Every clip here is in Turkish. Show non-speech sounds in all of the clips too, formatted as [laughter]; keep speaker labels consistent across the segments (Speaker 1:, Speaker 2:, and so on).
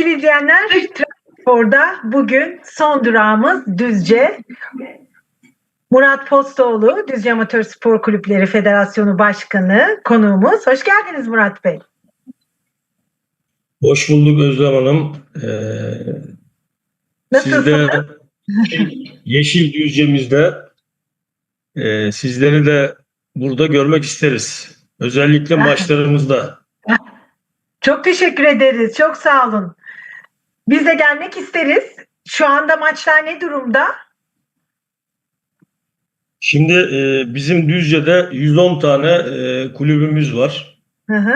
Speaker 1: sevgili izleyenler, Transpor'da bugün son durağımız Düzce. Murat Postoğlu, Düzce Amatör Spor Kulüpleri Federasyonu Başkanı konuğumuz. Hoş geldiniz Murat Bey.
Speaker 2: Hoş bulduk Özlem Hanım. Ee,
Speaker 1: Nasılsınız?
Speaker 2: Yeşil Düzce'mizde e, sizleri de burada görmek isteriz. Özellikle maçlarımızda.
Speaker 1: Çok teşekkür ederiz. Çok sağ olun. Biz de gelmek isteriz. Şu anda maçlar ne durumda?
Speaker 2: Şimdi e, bizim Düzce'de 110 tane e, kulübümüz var.
Speaker 1: Hı hı.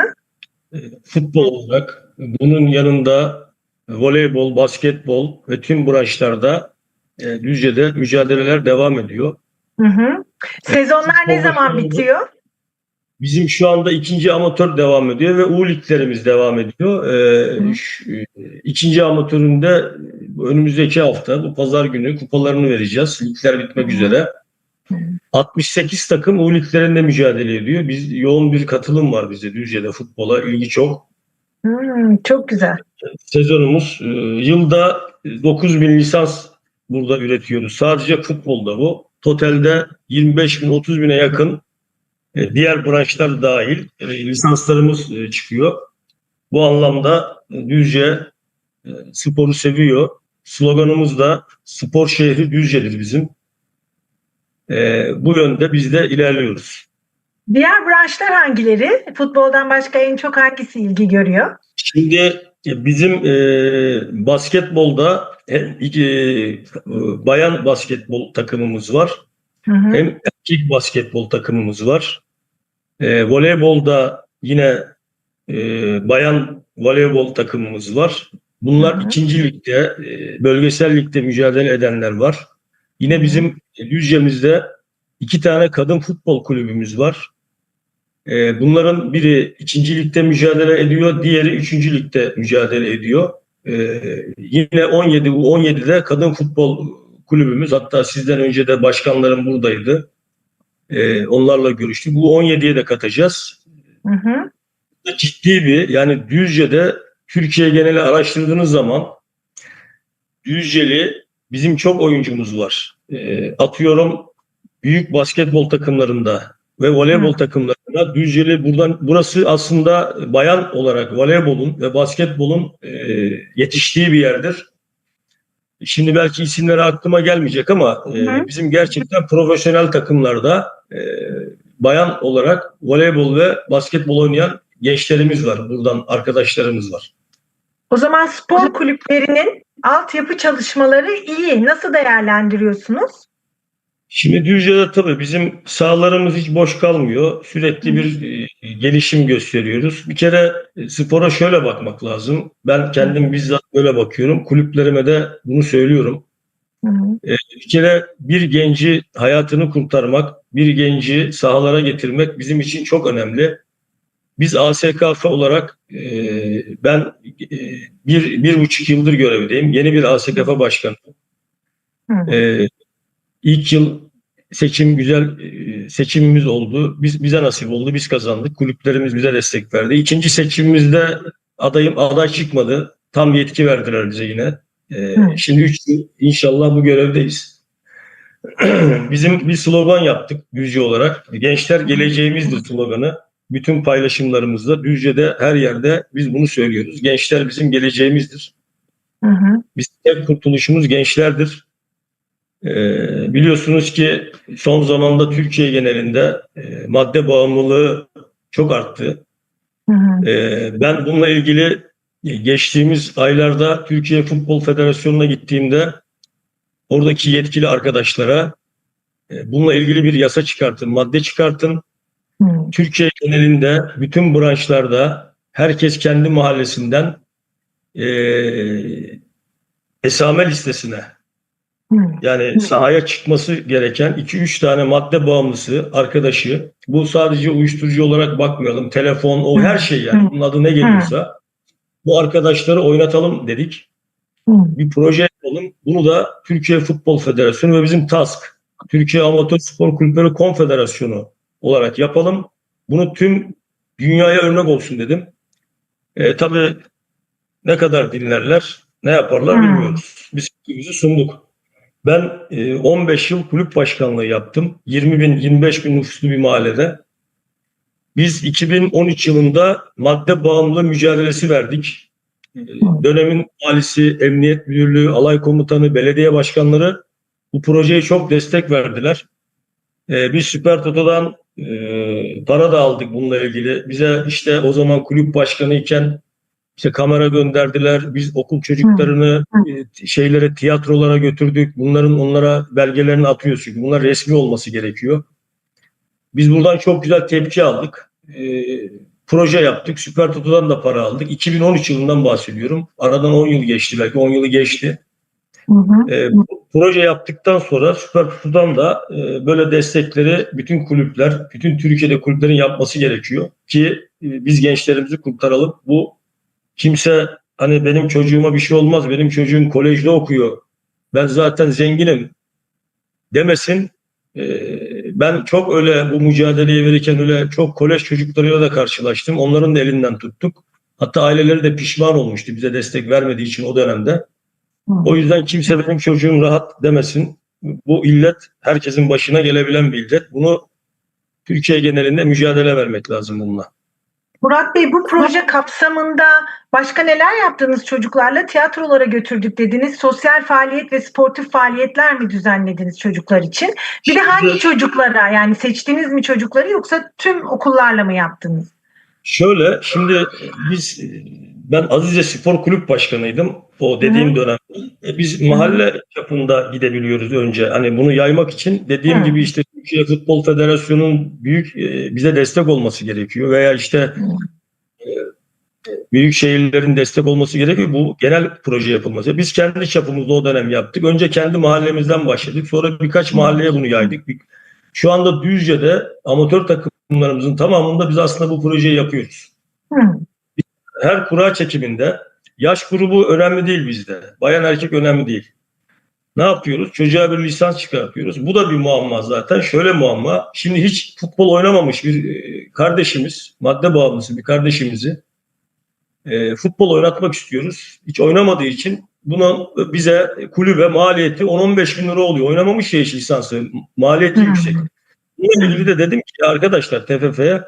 Speaker 2: E, futbol olarak. Bunun yanında voleybol, basketbol ve tüm branşlarda e, Düzce'de mücadeleler devam ediyor.
Speaker 1: Hı hı. Sezonlar ne
Speaker 2: Futbol
Speaker 1: zaman bitiyor?
Speaker 2: Bizim şu anda ikinci amatör devam ediyor ve U liglerimiz devam ediyor. Ee, şu- e, ikinci amatöründe önümüzdeki hafta bu pazar günü kupalarını vereceğiz. Ligler bitmek üzere.
Speaker 1: Hı.
Speaker 2: 68 takım U liglerinde mücadele ediyor. Biz yoğun bir katılım var bize Düzce'de futbola ilgi çok.
Speaker 1: Hmm, çok güzel.
Speaker 2: Sezonumuz e, yılda 9 bin lisans burada üretiyoruz. Sadece futbolda bu. Totalde 25 bin 30 bine yakın diğer branşlar dahil e, lisanslarımız e, çıkıyor. Bu anlamda e, Düzce e, sporu seviyor. Sloganımız da spor şehri Düzce'dir bizim. E, bu yönde biz de ilerliyoruz.
Speaker 1: Diğer branşlar hangileri? Futboldan başka en çok hangisi ilgi görüyor?
Speaker 2: Şimdi e, bizim e, basketbolda hem e, bayan basketbol takımımız var.
Speaker 1: Hı hı.
Speaker 2: Hem erkek basketbol takımımız var. E, voleybolda yine e, bayan voleybol takımımız var. Bunlar
Speaker 1: Hı hı.
Speaker 2: ikinci ligde, e, bölgesel ligde mücadele edenler var. Yine bizim Düzce'mizde iki tane kadın futbol kulübümüz var. E, bunların biri ikinci ligde mücadele ediyor, diğeri üçüncü ligde mücadele ediyor. E, yine 17 bu 17'de kadın futbol kulübümüz hatta sizden önce de başkanlarım buradaydı. E, onlarla görüştük. Bu 17'ye de katacağız.
Speaker 1: Hı hı.
Speaker 2: Ciddi bir yani Düzce'de Türkiye geneli araştırdığınız zaman Düzceli bizim çok oyuncumuz var. E, atıyorum büyük basketbol takımlarında ve voleybol
Speaker 1: Hı.
Speaker 2: takımlarında Düzceli buradan burası aslında bayan olarak voleybolun ve basketbolun e, yetiştiği bir yerdir. Şimdi belki isimleri aklıma gelmeyecek ama e,
Speaker 1: Hı
Speaker 2: bizim gerçekten profesyonel takımlarda e, bayan olarak voleybol ve basketbol oynayan gençlerimiz var. Buradan arkadaşlarımız var.
Speaker 1: O zaman spor kulüplerinin altyapı çalışmaları iyi. Nasıl değerlendiriyorsunuz?
Speaker 2: Şimdi Düzce'de tabii bizim sahalarımız hiç boş kalmıyor. Sürekli bir e, gelişim gösteriyoruz. Bir kere e, spora şöyle bakmak lazım. Ben kendim bizzat böyle bakıyorum. Kulüplerime de bunu söylüyorum.
Speaker 1: Hı.
Speaker 2: Bir kere bir genci hayatını kurtarmak, bir genci sahalara getirmek bizim için çok önemli. Biz ASKF olarak e, ben e, bir, bir buçuk yıldır görevdeyim. Yeni bir ASKF başkanı. Ee, ilk yıl seçim güzel e, seçimimiz oldu. Biz bize nasip oldu. Biz kazandık. Kulüplerimiz bize destek verdi. İkinci seçimimizde adayım aday çıkmadı. Tam yetki verdiler bize yine. Ee, şimdi üç yıl inşallah bu görevdeyiz. [clears throat] Bizim bir slogan yaptık Düzce olarak. Gençler geleceğimizdir sloganı. Bütün paylaşımlarımızda Düzce'de her yerde biz bunu söylüyoruz. Gençler bizim geleceğimizdir.
Speaker 1: Hı hı.
Speaker 2: Bizim tek kurtuluşumuz gençlerdir. Ee, biliyorsunuz ki son zamanda Türkiye genelinde e, madde bağımlılığı çok arttı.
Speaker 1: Hı hı.
Speaker 2: Ee, ben bununla ilgili geçtiğimiz aylarda Türkiye Futbol Federasyonu'na gittiğimde oradaki yetkili arkadaşlara e, bununla ilgili bir yasa çıkartın, madde çıkartın.
Speaker 1: Hı.
Speaker 2: Türkiye genelinde bütün branşlarda herkes kendi mahallesinden e, esame listesine. Yani sahaya çıkması gereken 2-3 tane madde bağımlısı arkadaşı bu sadece uyuşturucu olarak bakmayalım telefon o her şey yani bunun adı ne geliyorsa bu arkadaşları oynatalım dedik. Bir proje yapalım. Bunu da Türkiye Futbol Federasyonu ve bizim TASK Türkiye Amatör Spor Kulüpleri Konfederasyonu olarak yapalım. Bunu tüm dünyaya örnek olsun dedim. E, tabii ne kadar dinlerler, ne yaparlar
Speaker 1: Hmm.
Speaker 2: bilmiyoruz. Biz fikrimizi sunduk. Ben e, 15 yıl kulüp başkanlığı yaptım. 20 bin, 25 bin nüfuslu bir mahallede. Biz 2013 yılında madde bağımlılığı mücadelesi verdik. E, Dönemin valisi, emniyet müdürlüğü, alay komutanı, belediye başkanları bu projeye çok destek verdiler. E, biz Süper Toto'dan e, para da aldık bununla ilgili. Bize işte o zaman kulüp başkanı iken işte kamera gönderdiler. Biz okul çocuklarını e, şeylere tiyatrolara götürdük. Bunların onlara belgelerini atıyoruz çünkü bunlar resmi olması gerekiyor. Biz buradan çok güzel tepki aldık. E, proje yaptık. Süper Toto'dan da para aldık. 2013 yılından bahsediyorum. Aradan 10 yıl geçti belki 10 yılı geçti.
Speaker 1: Hı hı.
Speaker 2: E, proje yaptıktan sonra Süper Kutu'dan da e, böyle destekleri bütün kulüpler, bütün Türkiye'de kulüplerin yapması gerekiyor ki e, biz gençlerimizi kurtaralım. Bu kimse hani benim çocuğuma bir şey olmaz, benim çocuğum kolejde okuyor, ben zaten zenginim demesin. E, ben çok öyle bu mücadeleyi verirken öyle çok kolej çocuklarıyla da karşılaştım. Onların da elinden tuttuk. Hatta aileleri de pişman olmuştu bize destek vermediği için o dönemde. O yüzden kimse benim çocuğum rahat demesin. Bu illet herkesin başına gelebilen bir illet. Bunu Türkiye genelinde mücadele vermek lazım bununla.
Speaker 1: Murat Bey bu proje kapsamında başka neler yaptınız çocuklarla? Tiyatrolara götürdük dediniz. Sosyal faaliyet ve sportif faaliyetler mi düzenlediniz çocuklar için? Bir de hangi çocuklara yani seçtiniz mi çocukları yoksa tüm okullarla mı yaptınız?
Speaker 2: Şöyle şimdi biz ben Azize Spor Kulüp Başkanıydım o dediğim
Speaker 1: Hı.
Speaker 2: dönemde. E, Biz mahalle çapında gidebiliyoruz önce. Hani bunu yaymak için dediğim
Speaker 1: Hı.
Speaker 2: gibi işte Türkiye Futbol Federasyonu'nun büyük e, bize destek olması gerekiyor veya işte e, büyük şehirlerin destek olması gerekiyor. Bu genel proje yapılması. Biz kendi çapımızda o dönem yaptık. Önce kendi mahallemizden başladık. Sonra birkaç mahalleye bunu yaydık. Şu anda Düzce'de amatör takımlarımızın tamamında biz aslında bu projeyi yapıyoruz her kura çekiminde yaş grubu önemli değil bizde. Bayan erkek önemli değil. Ne yapıyoruz? Çocuğa bir lisans çıkartıyoruz. Bu da bir muamma zaten. Şöyle muamma. Şimdi hiç futbol oynamamış bir e, kardeşimiz, madde bağımlısı bir kardeşimizi e, futbol oynatmak istiyoruz. Hiç oynamadığı için bunun bize kulübe maliyeti 10-15 bin lira oluyor. Oynamamış ya hiç lisansı. Maliyeti
Speaker 1: Hı.
Speaker 2: yüksek. Bununla ilgili de dedim ki arkadaşlar TFF'ye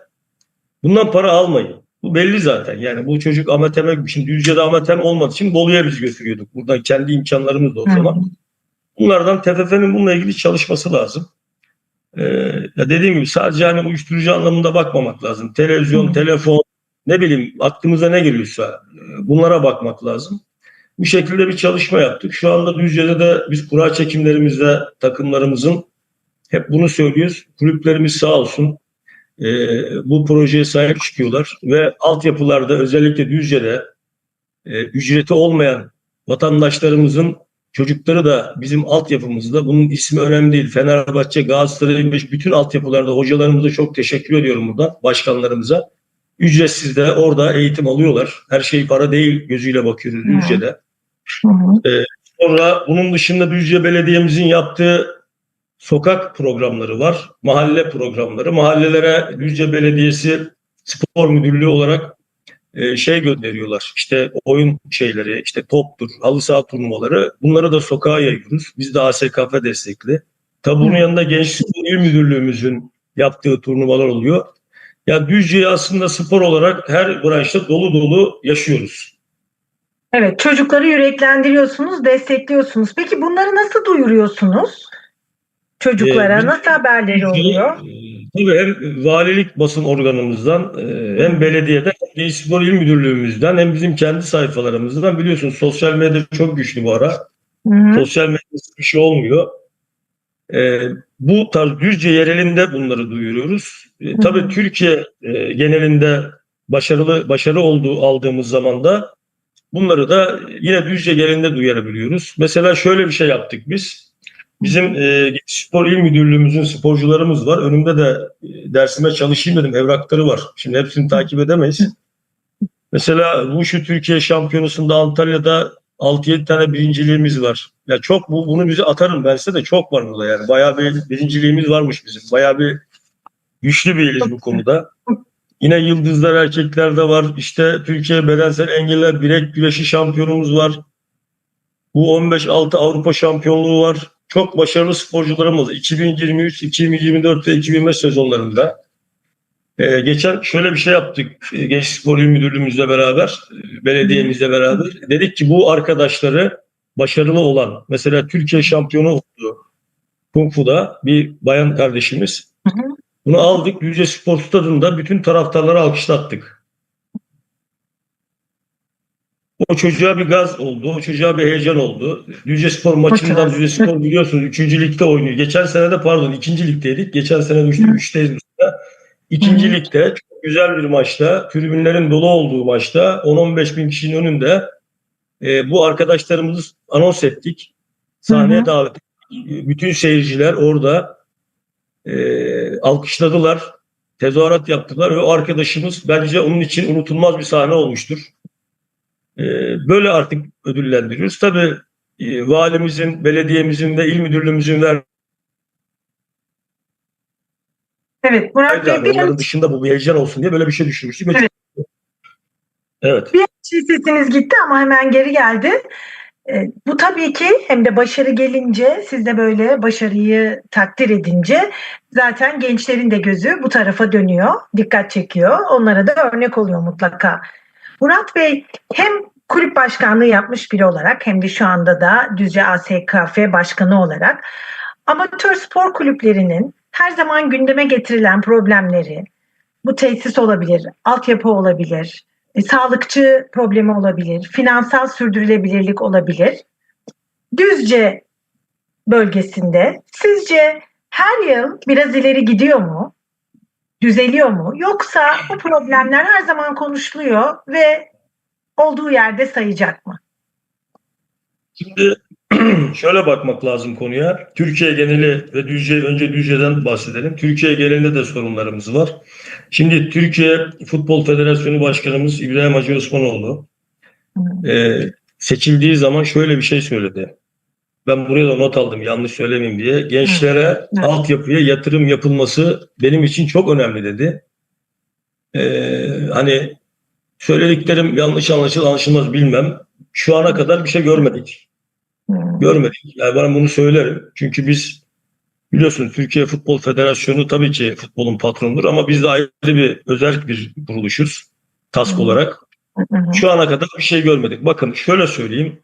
Speaker 2: bundan para almayın. Bu belli zaten. Yani bu çocuk amateme, şimdi Düzce'de amatem olmadığı için Bolu'ya biz götürüyorduk. Buradan kendi imkanlarımız da o zaman. Bunlardan TFF'nin bununla ilgili çalışması lazım. Ee, ya dediğim gibi sadece hani uyuşturucu anlamında bakmamak lazım. Televizyon,
Speaker 1: Hı.
Speaker 2: telefon, ne bileyim aklımıza ne geliyorsa e, bunlara bakmak lazım. Bu şekilde bir çalışma yaptık. Şu anda Düzce'de de biz kura çekimlerimizde takımlarımızın hep bunu söylüyoruz. Kulüplerimiz sağ olsun e, bu projeye sahip çıkıyorlar ve altyapılarda özellikle Düzce'de e, ücreti olmayan vatandaşlarımızın çocukları da bizim altyapımızda bunun ismi önemli değil. Fenerbahçe, Galatasaray bütün altyapılarda hocalarımıza çok teşekkür ediyorum burada başkanlarımıza. Ücretsiz de orada eğitim alıyorlar. Her şey para değil gözüyle bakıyoruz
Speaker 1: Hı.
Speaker 2: Düzce'de.
Speaker 1: Hı.
Speaker 2: Sonra bunun dışında Düzce Belediye'mizin yaptığı sokak programları var. Mahalle programları. Mahallelere Düzce Belediyesi Spor Müdürlüğü olarak e, şey gönderiyorlar. İşte oyun şeyleri, işte toptur, halı saha turnuvaları. Bunları da sokağa yayıyoruz. Biz de ASKF destekli. Tabi bunun yanında Genç Spor İl Müdürlüğümüzün yaptığı turnuvalar oluyor. Ya Düzce'yi aslında spor olarak her branşta dolu dolu yaşıyoruz.
Speaker 1: Evet çocukları yüreklendiriyorsunuz, destekliyorsunuz. Peki bunları nasıl duyuruyorsunuz? Çocuklara
Speaker 2: Ee,
Speaker 1: nasıl haberleri oluyor?
Speaker 2: Ee, Tabii hem valilik basın organımızdan e, hem belediyeden hem Genç Spor İl Müdürlüğümüzden hem bizim kendi sayfalarımızdan biliyorsunuz sosyal medya çok güçlü bu ara.
Speaker 1: Hı hı.
Speaker 2: Sosyal medyada bir şey olmuyor. Ee, bu tarz Düzce yerelinde bunları duyuruyoruz. E, tabii Türkiye e, genelinde başarılı başarı olduğu aldığımız zaman da bunları da yine Düzce genelinde duyurabiliyoruz. Mesela şöyle bir şey yaptık biz. Bizim e, spor il müdürlüğümüzün sporcularımız var. Önümde de e, dersime çalışayım dedim. Evrakları var. Şimdi hepsini takip edemeyiz. Mesela bu şu Türkiye Şampiyonası'nda Antalya'da 6-7 tane birinciliğimiz var. Ya çok bu bunu bize atarım ben size de çok var burada yani. Bayağı bir birinciliğimiz varmış bizim. Bayağı bir güçlü bir iliz bu konuda. Yine yıldızlar erkeklerde var. İşte Türkiye Bedensel Engeller Bilek Güreşi şampiyonumuz var. Bu 15-6 Avrupa şampiyonluğu var. Çok başarılı sporcularımız 2023, 2024 ve 2025 sezonlarında. Ee, geçen şöyle bir şey yaptık e, Genç Spor İl Müdürlüğümüzle beraber, e, belediyemizle beraber. Dedik ki bu arkadaşları başarılı olan, mesela Türkiye şampiyonu oldu Kung Fu'da bir bayan kardeşimiz.
Speaker 1: Hı hı.
Speaker 2: Bunu aldık Düzce Spor Stadı'nda bütün taraftarları alkışlattık. O çocuğa bir gaz oldu, o çocuğa bir heyecan oldu. Düzce Spor maçından Düzce Spor biliyorsunuz 3. ligde oynuyor. Geçen sene de pardon 2. ligdeydik. Geçen sene düştük 3'teyiz bu sene. 2.
Speaker 1: Hı.
Speaker 2: ligde çok güzel bir maçta, tribünlerin dolu olduğu maçta 10-15 bin kişinin önünde e, bu arkadaşlarımızı anons ettik. Sahneye
Speaker 1: Hı hı.
Speaker 2: davet ettik. Bütün seyirciler orada e, alkışladılar, tezahürat yaptılar ve o arkadaşımız bence onun için unutulmaz bir sahne olmuştur. E, böyle artık ödüllendiriyoruz. Tabii e, valimizin, belediyemizin ve il müdürlüğümüzün verdiği
Speaker 1: Evet Murat Bey bir
Speaker 2: onların dışında bu bir heyecan olsun diye böyle bir şey düşünmüştük.
Speaker 1: Evet.
Speaker 2: Evet.
Speaker 1: Bir şey sesiniz gitti ama hemen geri geldi. E, bu tabii ki hem de başarı gelince siz de böyle başarıyı takdir edince zaten gençlerin de gözü bu tarafa dönüyor, dikkat çekiyor. Onlara da örnek oluyor mutlaka. Murat Bey hem kulüp başkanlığı yapmış biri olarak hem de şu anda da Düzce ASKF başkanı olarak amatör spor kulüplerinin her zaman gündeme getirilen problemleri, bu tesis olabilir, altyapı olabilir, e, sağlıkçı problemi olabilir, finansal sürdürülebilirlik olabilir. Düzce bölgesinde sizce her yıl biraz ileri gidiyor mu? Düzeliyor mu? Yoksa bu problemler her zaman konuşuluyor ve olduğu yerde sayacak mı?
Speaker 2: Şimdi [clears throat] şöyle bakmak lazım konuya. Türkiye geneli ve Düzce, önce Düzce'den bahsedelim. Türkiye genelinde de sorunlarımız var. Şimdi Türkiye Futbol Federasyonu Başkanımız İbrahim Hacı Osmanoğlu e, seçildiği zaman şöyle bir şey söyledi. Ben buraya da not aldım yanlış söylemeyeyim diye. Gençlere
Speaker 1: Evet.
Speaker 2: altyapıya yatırım yapılması benim için çok önemli dedi. E, hani söylediklerim yanlış anlaşılır anlaşılmaz bilmem. Şu ana kadar bir şey görmedik
Speaker 1: Hmm.
Speaker 2: görmedik. Yani ben bunu söylerim. Çünkü biz biliyorsun Türkiye Futbol Federasyonu tabii ki futbolun patronudur ama biz de ayrı bir özel bir kuruluşuz. TASK
Speaker 1: Hı.
Speaker 2: olarak. Şu ana kadar bir şey görmedik. Bakın şöyle söyleyeyim.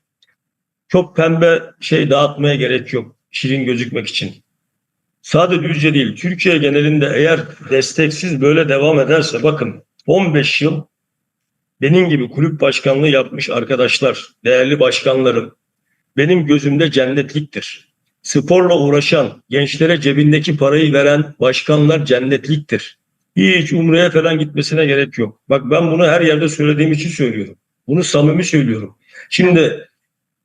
Speaker 2: Çok pembe şey dağıtmaya gerek yok. Şirin gözükmek için. Sadece Düzce değil. Türkiye genelinde eğer desteksiz böyle devam ederse bakın 15 yıl benim gibi kulüp başkanlığı yapmış arkadaşlar, değerli başkanlarım, benim gözümde cennetliktir. Sporla uğraşan, gençlere cebindeki parayı veren başkanlar cennetliktir. Hiç umreye falan gitmesine gerek yok. Bak ben bunu her yerde söylediğim için söylüyorum. Bunu samimi söylüyorum. Şimdi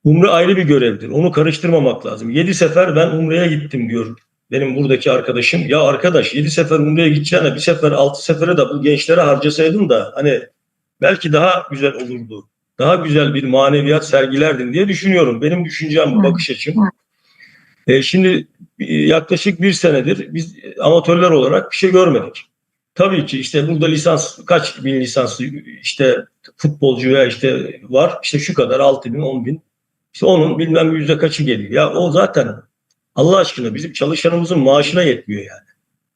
Speaker 2: umre ayrı bir görevdir. Onu karıştırmamak lazım. Yedi sefer ben umreye gittim diyor benim buradaki arkadaşım. Ya arkadaş yedi sefer umreye gideceğine bir sefer altı sefere de bu gençlere harcasaydın da hani belki daha güzel olurdu daha güzel bir maneviyat sergilerdin diye düşünüyorum. Benim düşüncem bu bakış açım. E, şimdi yaklaşık bir senedir biz amatörler olarak bir şey görmedik. Tabii ki işte burada lisans kaç bin lisanslı işte futbolcu veya işte var işte şu kadar 6 bin 10 bin işte onun bilmem yüzde kaçı geliyor. Ya o zaten Allah aşkına bizim çalışanımızın maaşına yetmiyor yani.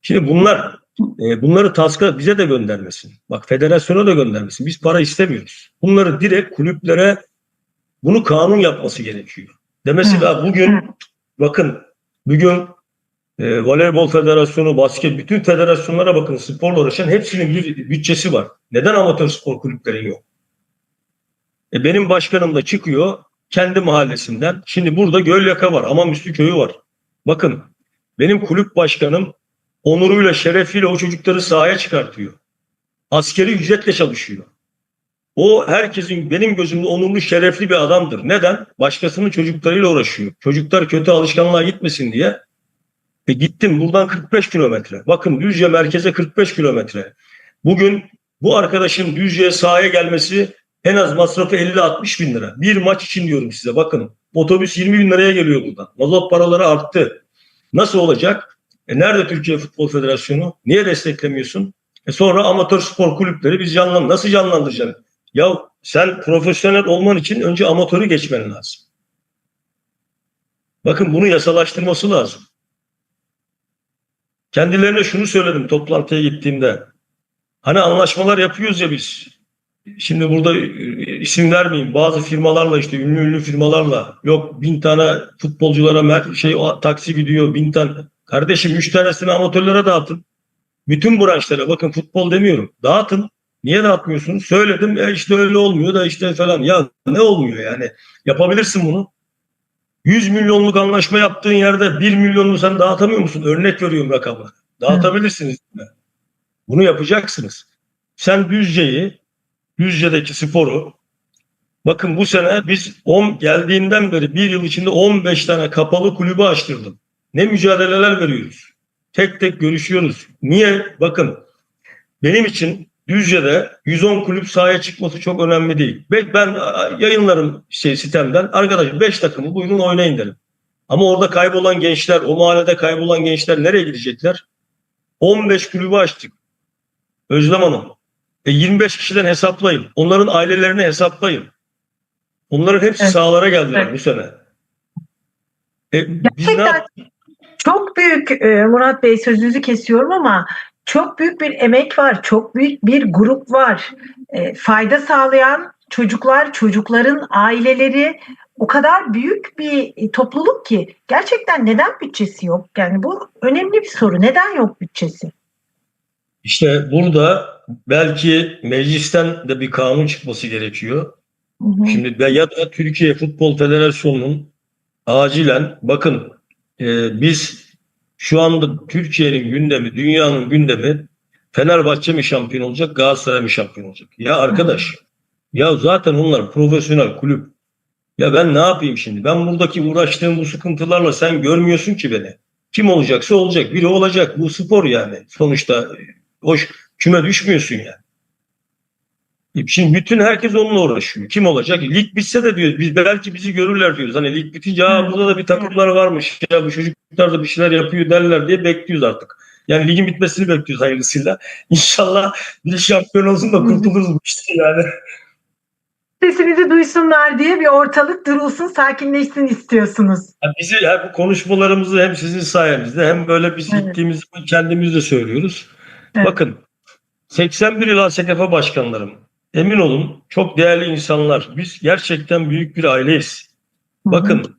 Speaker 2: Şimdi bunlar e, bunları taska bize de göndermesin. Bak federasyona da göndermesin. Biz para istemiyoruz. Bunları direkt kulüplere bunu kanun yapması gerekiyor. Demesi ya bugün bakın bugün e, voleybol federasyonu, basket bütün federasyonlara bakın sporla uğraşan hepsinin bir bütçesi var. Neden amatör spor kulüpleri yok? E, benim başkanım da çıkıyor kendi mahallesinden. Şimdi burada Gölyaka var, Amamüslü köyü var. Bakın benim kulüp başkanım onuruyla, şerefiyle o çocukları sahaya çıkartıyor. Askeri ücretle çalışıyor. O herkesin benim gözümde onurlu, şerefli bir adamdır. Neden? Başkasının çocuklarıyla uğraşıyor. Çocuklar kötü alışkanlığa gitmesin diye. E gittim buradan 45 kilometre. Bakın Düzce merkeze 45 kilometre. Bugün bu arkadaşın Düzce'ye sahaya gelmesi en az masrafı 50-60 bin lira. Bir maç için diyorum size bakın. Otobüs 20 bin liraya geliyor buradan. Mazot paraları arttı. Nasıl olacak? E nerede Türkiye Futbol Federasyonu? Niye desteklemiyorsun? E sonra amatör spor kulüpleri biz canlan nasıl canlandıracaksın? Ya sen profesyonel olman için önce amatörü geçmen lazım. Bakın bunu yasalaştırması lazım. Kendilerine şunu söyledim toplantıya gittiğimde. Hani anlaşmalar yapıyoruz ya biz. Şimdi burada e, isim vermeyeyim. Bazı firmalarla işte ünlü ünlü firmalarla yok bin tane futbolculara şey o taksi gidiyor bin tane. Kardeşim üç tanesini amatörlere dağıtın. Bütün branşlara bakın futbol demiyorum. Dağıtın. Niye dağıtmıyorsunuz? Söyledim e işte öyle olmuyor da işte falan. Ya ne olmuyor yani? Yapabilirsin bunu. 100 milyonluk anlaşma yaptığın yerde 1 milyonunu sen dağıtamıyor musun? Örnek veriyorum rakamı. Dağıtabilirsiniz. Bunu yapacaksınız. Sen Düzce'yi, Düzce'deki sporu bakın bu sene biz 10 geldiğinden beri bir yıl içinde 15 tane kapalı kulübü açtırdım. Ne mücadeleler veriyoruz. Tek tek görüşüyoruz. Niye? Bakın benim için Düzce'de 110 kulüp sahaya çıkması çok önemli değil. Ben yayınlarım şey sitemden arkadaşlar 5 takımı buyurun oynayın derim. Ama orada kaybolan gençler, o mahallede kaybolan gençler nereye gidecekler? 15 kulübü açtık. Özlem Hanım. E 25 kişiden hesaplayın. Onların ailelerini hesaplayın. Onların hepsi
Speaker 1: Evet.
Speaker 2: sahalara geldiler
Speaker 1: Evet.
Speaker 2: bu sene. E,
Speaker 1: Gerçekten çok büyük e, Murat Bey sözünüzü kesiyorum ama çok büyük bir emek var. Çok büyük bir grup var. E, fayda sağlayan çocuklar, çocukların aileleri o kadar büyük bir topluluk ki gerçekten neden bütçesi yok? Yani bu önemli bir soru. Neden yok bütçesi?
Speaker 2: İşte burada belki meclisten de bir kanun çıkması gerekiyor.
Speaker 1: Hı hı.
Speaker 2: Şimdi ya da Türkiye Futbol Federasyonu'nun acilen bakın e, biz şu anda Türkiye'nin gündemi, dünyanın gündemi Fenerbahçe mi şampiyon olacak, Galatasaray mı şampiyon olacak? Ya arkadaş, ya zaten onlar profesyonel kulüp. Ya ben ne yapayım şimdi? Ben buradaki uğraştığım bu sıkıntılarla sen görmüyorsun ki beni. Kim olacaksa olacak, biri olacak. Bu spor yani. Sonuçta hoş küme düşmüyorsun yani. Şimdi bütün herkes onunla uğraşıyor. Kim olacak? Lig bitse de diyoruz. Biz belki bizi görürler diyoruz. Hani lig bitince Aa, burada da bir takımlar varmış. Ya bu çocuklar da bir şeyler yapıyor derler diye bekliyoruz artık. Yani ligin bitmesini bekliyoruz hayırlısıyla. [laughs] İnşallah bir şampiyon olsun da kurtuluruz bu işte yani.
Speaker 1: Sesimizi duysunlar diye bir ortalık durulsun, sakinleşsin istiyorsunuz.
Speaker 2: Yani bizi yani bu konuşmalarımızı hem sizin sayenizde hem böyle biz
Speaker 1: Evet.
Speaker 2: gittiğimiz kendimiz de söylüyoruz.
Speaker 1: Evet.
Speaker 2: Bakın 81 yıl ASKF başkanlarım. Emin olun çok değerli insanlar. Biz gerçekten büyük bir aileyiz. Bakın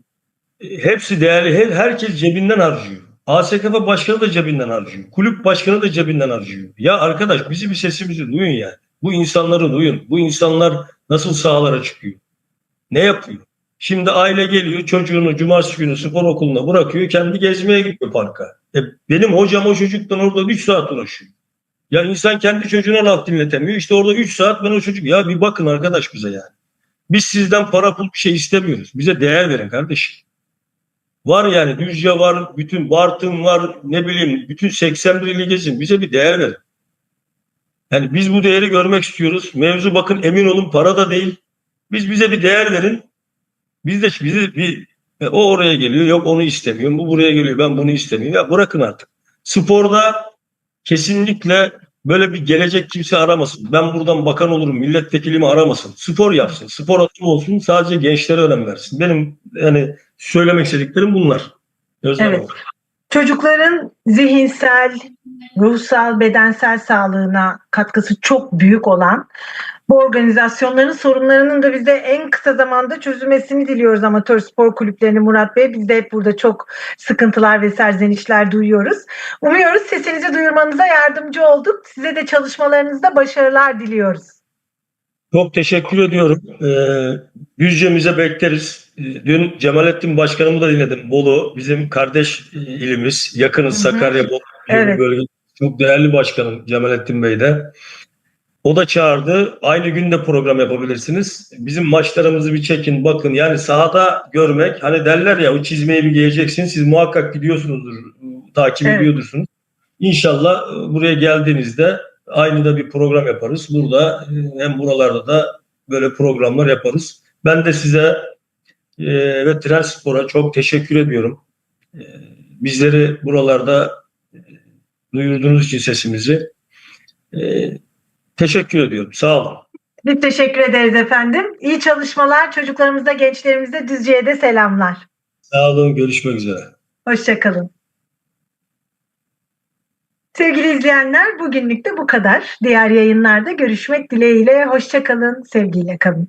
Speaker 2: e, hepsi değerli. Her, herkes cebinden harcıyor. ASKF başkanı da cebinden harcıyor. Kulüp başkanı da cebinden harcıyor. Ya arkadaş bizi bir sesimizi duyun yani. Bu insanları duyun. Bu insanlar nasıl sahalara çıkıyor? Ne yapıyor? Şimdi aile geliyor çocuğunu cumartesi günü spor okuluna bırakıyor. Kendi gezmeye gidiyor parka. E, benim hocam o çocuktan orada 3 saat uğraşıyor. Ya insan kendi çocuğuna laf dinletemiyor. İşte orada 3 saat ben o çocuk. Ya bir bakın arkadaş bize yani. Biz sizden para pul bir şey istemiyoruz. Bize değer verin kardeşim. Var yani Düzce var, bütün Bartın var, ne bileyim bütün 81 ili gezin. Bize bir değer verin. Yani biz bu değeri görmek istiyoruz. Mevzu bakın emin olun para da değil. Biz bize bir değer verin. Biz de bizi bir e, o oraya geliyor yok onu istemiyorum. Bu buraya geliyor ben bunu istemiyorum. Ya bırakın artık. Sporda kesinlikle böyle bir gelecek kimse aramasın. Ben buradan bakan olurum, milletvekilimi aramasın. Spor yapsın, spor atım olsun, sadece gençlere önem versin. Benim yani söylemek istediklerim bunlar. Özlem
Speaker 1: Evet. Çocukların zihinsel, ruhsal, bedensel sağlığına katkısı çok büyük olan bu organizasyonların sorunlarının da bize en kısa zamanda çözülmesini diliyoruz amatör spor kulüplerini Murat Bey. Biz de hep burada çok sıkıntılar ve serzenişler duyuyoruz. Umuyoruz sesinizi duyurmanıza yardımcı olduk. Size de çalışmalarınızda başarılar diliyoruz.
Speaker 2: Çok teşekkür ediyorum. Ee, Düzce'mize bekleriz. Ee, Dün Cemalettin Başkanımı da dinledim. Bolu bizim kardeş e, ilimiz. Yakınız. Sakarya Bolu
Speaker 1: Evet.
Speaker 2: bölge. Çok değerli başkanım Cemalettin Bey de. O da çağırdı. Aynı günde program yapabilirsiniz. Bizim maçlarımızı bir çekin bakın. Yani sahada görmek hani derler ya o çizmeyi bir giyeceksin. Siz muhakkak gidiyorsunuzdur. Takip
Speaker 1: Evet.
Speaker 2: ediyordursunuz. İnşallah e, buraya geldiğinizde aynı da bir program yaparız. Burada e, hem buralarda da böyle programlar yaparız. Ben de size e, ve Transpor'a çok teşekkür ediyorum. E, bizleri buralarda e, duyurduğunuz için sesimizi. E, teşekkür ediyorum. Sağ olun.
Speaker 1: Biz teşekkür ederiz efendim. İyi çalışmalar. Çocuklarımıza, gençlerimize Düzce'ye de selamlar.
Speaker 2: Sağ olun. Görüşmek üzere.
Speaker 1: Hoşçakalın. Sevgili izleyenler bugünlük de bu kadar. Diğer yayınlarda görüşmek dileğiyle. Hoşçakalın. Sevgiyle kalın.